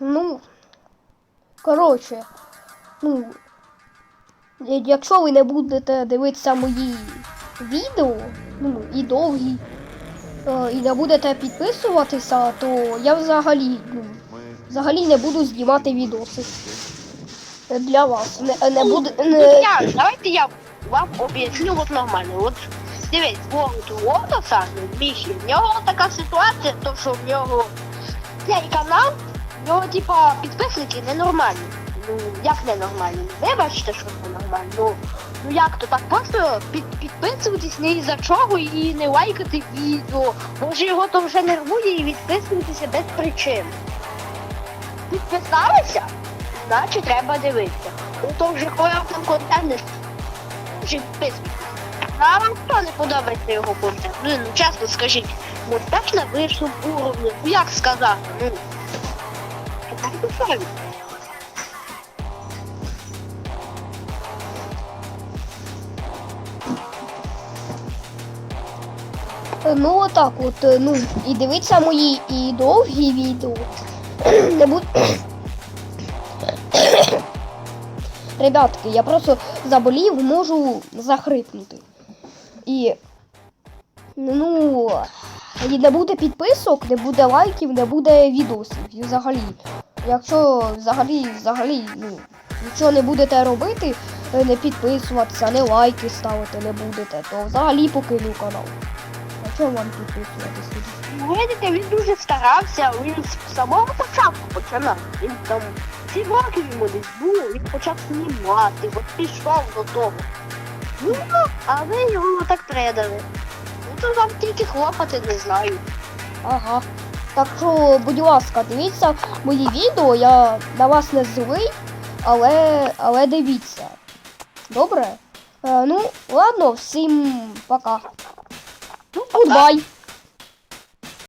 ну. Коротше, ну. Якщо ви не будете дивитися мої відео, ну, і довгі, е, і не будете підписуватися, то я взагалі, ну, взагалі не буду знімати відоси. Для вас. Не, не буде. Ну, Не... я, давайте я вам об'ясню от нормально. От дивись, World Лотоса, Міші, в нього така ситуація, то що в нього цей канал, в нього типа підписники ненормальні. Ну, як ненормальні? Ви бачите, що це нормально. Ну, ну як то так просто під, підписуватись ні за чого і не лайкати відео. Може його то вже нервує і відписуватися без причин. Підписалися? Значить треба дивитися. Ну то вже там контент не вже підписуйтесь. А вам хто не подобається його контент? Ну, ну чесно скажіть, ну так на вищому уровні, ну як сказати, ну. Так. Ну отак от, е, ну, і дивіться мої і довгі відео. Не буд... Ребятки, я просто заболів, можу захрипнути. І. Ну. І не буде підписок, не буде лайків, не буде відосів. І взагалі. Якщо взагалі, взагалі, ну, нічого не будете робити, не підписуватися, не лайки ставити не будете, то взагалі покину канал. А чого вам підписуватися? Ну, Видите, він дуже старався, він з самого початку починав. Він там сім років йому десь було, він почав знімати, от пішов до того. Ну, а ви його так предали. Ну то вам тільки хлопати не знаю. Ага. Так що, будь ласка, дивіться мої відео, я на вас не злий, але, але дивіться. Добре? Е, ну, ладно, всім пока. Ну, гудбай.